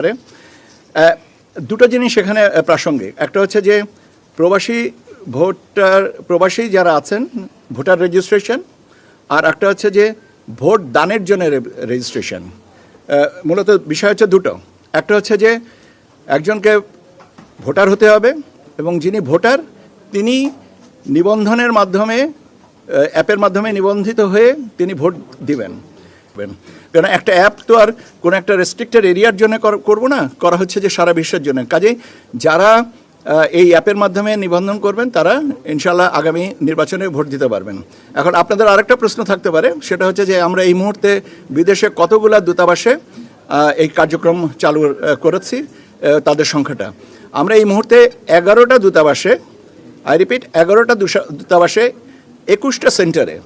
পারে। দুটো জিনিস এখানে প্রাসঙ্গিক। একটা হচ্ছে যে প্রবাসী ভোটার, প্রবাসী যারা আছেন, ভোটার রেজিস্ট্রেশন আর একটা হচ্ছে যে ভোট দানের জন্য রেজিস্ট্রেশন মূলত বিষয় হচ্ছে দুটো। একটা হচ্ছে যে একজনকে ভোটার হতে হবে এবং যিনি ভোটার, তিনি নিবন্ধনের মাধ্যমে অ্যাপের মাধ্যমে নিবন্ধিত হয়ে তিনি ভোট দিবেন। কারণ একটা অ্যাপ তো আর কোনো একটা রেস্ট্রিক্টেড এরিয়ার জন্য কর- করব না, করা হচ্ছে যে সারা বিশ্বের জন্য। কাজেই যারা এই অ্যাপের মাধ্যমে নিবন্ধন করবেন, তারা ইনশাল্লাহ আগামী নির্বাচনে ভোট দিতে পারবেন। এখন আপনাদের আরেকটা প্রশ্ন থাকতে পারে, সেটা হচ্ছে যে আমরা এই মুহূর্তে বিদেশে কতগুলা দূতাবাসে এই কার্যক্রম চালু করেছি তাদের সংখ্যাটা। আমরা এই মুহূর্তে এগারোটা দূতাবাসে আই রিপিট এগারোটা দূতাবাসে একুশটা সেন্টারে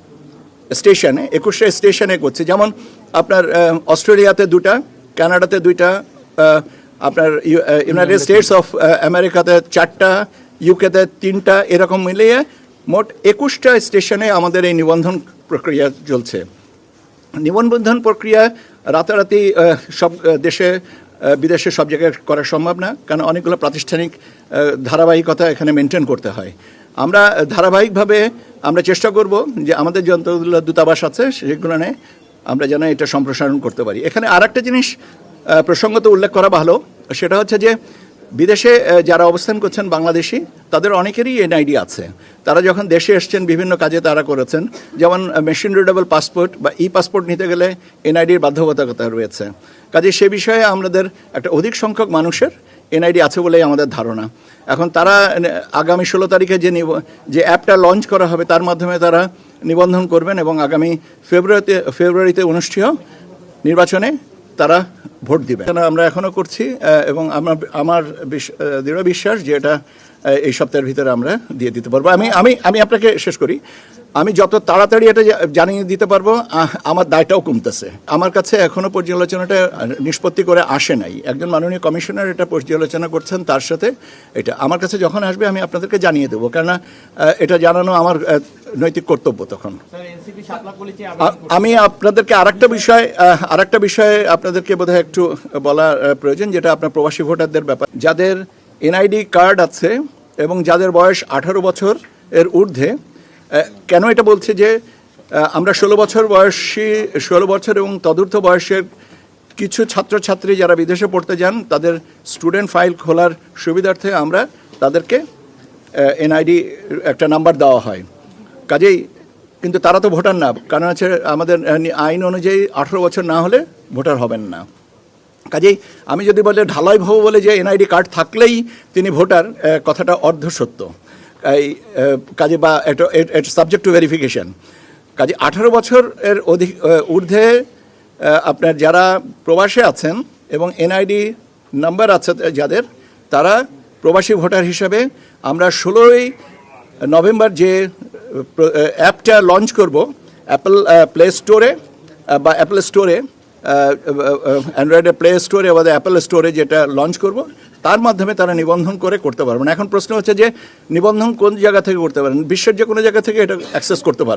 স্টেশনে একুশটা স্টেশনে করছে। যেমন আপনার অস্ট্রেলিয়াতে দুটা কানাডাতে দুইটা আপনার ইউনাইটেড স্টেটস অফ আমেরিকাতে চারটা ইউকেতে তিনটা এরকম মিলিয়ে মোট একুশটা স্টেশনে আমাদের এই নিবন্ধন প্রক্রিয়া চলছে। নিবন্ধন প্রক্রিয়া রাতারাতি সব দেশে বিদেশে সব জায়গায় করা সম্ভব না কারণ অনেকগুলো প্রাতিষ্ঠানিক ধারাবাহিকতা এখানে মেনটেন করতে হয়। আমরা ধারাবাহিকভাবে আমরা চেষ্টা করব যে আমাদের যতগুলো দূতাবাস আছে, সেগুলো নিয়ে আমরা যেন এটা সম্প্রসারণ করতে পারি। এখানে আর একটা জিনিস প্রসঙ্গত উল্লেখ করা ভালো, সেটা হচ্ছে যে বিদেশে যারা অবস্থান করছেন বাংলাদেশি, তাদের অনেকেরই এনআইডি আছে। তারা যখন দেশে এসছেন, বিভিন্ন কাজে তারা করেছেন, যেমন মেশিন রিডেবল পাসপোর্ট বা ই পাসপোর্ট নিতে গেলে এনআইডির বাধ্যবাধকতা রয়েছে। কাজে সে বিষয়ে আমাদের একটা অধিক সংখ্যক মানুষের এনআইডি আছে বলেই আমাদের ধারণা। এখন তারা আগামী ষোলো তারিখে যে যে অ্যাপটা লঞ্চ করা হবে তার মাধ্যমে তারা নিবন্ধন করবেন এবং আগামী ফেব্রুয়ারিতে ফেব্রুয়ারিতে অনুষ্ঠেয় নির্বাচনে তারা ভোট দিবে আমরা এখনও করছি এবং আমার আমার দৃঢ় বিশ্বাস যে এটা এই সপ্তাহের ভিতরে আমরা দিয়ে দিতে পারব। আমি আমি আমি আপনাকে শেষ করি। আমি যত তাড়াতাড়ি এটা জানিয়ে দিতে পারব আমার দায়টাও কমতেছে। আমার কাছে এখনও পর্যালোচনাটা নিষ্পত্তি করে আসে নাই। একজন মাননীয় কমিশনার এটা পর্যালোচনা করছেন তার সাথে এটা। আমার কাছে যখন আসবে আমি আপনাদেরকে জানিয়ে দেবো। কেননা এটা জানানো আমার নৈতিক কর্তব্য তখন। আমি আপনাদেরকে আরেকটা বিষয় আরেকটা বিষয়ে আপনাদেরকে বোধহয় একটু বলা প্রয়োজন যেটা আপনার প্রবাসী ভোটারদের ব্যাপার। যাদের এনআইডি কার্ড আছে এবং যাদের বয়স আঠারো বছর এর ঊর্ধ্বে কেন এটা বলছে যে আমরা ষোলো বছর বয়সী, ষোলো বছর এবং তদূর্ধ্ব বয়সের কিছু ছাত্রছাত্রী যারা বিদেশে পড়তে যান, তাদের স্টুডেন্ট ফাইল খোলার সুবিধার্থে আমরা তাদেরকে এনআইডি একটা নাম্বার দেওয়া হয়। কাজেই কিন্তু তারা তো ভোটার না, কারণ আছে আমাদের আইন অনুযায়ী আঠেরো বছর না হলে ভোটার হবেন না। কাজেই আমি যদি বলে ঢালাই ভাবো বলে যে এনআইডি কার্ড থাকলেই তিনি ভোটার কথাটা অর্ধ সত্য এই কাজে বা সাবজেক্ট টু ভেরিফিকেশন কাজে আঠারো বছর এর অধিক ঊর্ধ্বে আপনার যারা প্রবাসে আছেন এবং এনআইডি নাম্বার আছে যাদের, তারা প্রবাসী ভোটার হিসাবে আমরা ষোলোই নভেম্বর যে অ্যাপটা লঞ্চ করব অ্যাপল প্লে স্টোরে বা অ্যাপল স্টোরে অ্যান্ড্রয়েডের প্লে স্টোরে বা অ্যাপল স্টোরে যেটা লঞ্চ করব তার মাধ্যমে তারা নিবন্ধন করে করতে পারবেন এখন প্রশ্ন হচ্ছে যে, নিবন্ধন কোন জায়গা থেকে করতে পারেন? বিশ্বের যে কোনো জায়গা থেকে এটা অ্যাক্সেস করতে পারবেন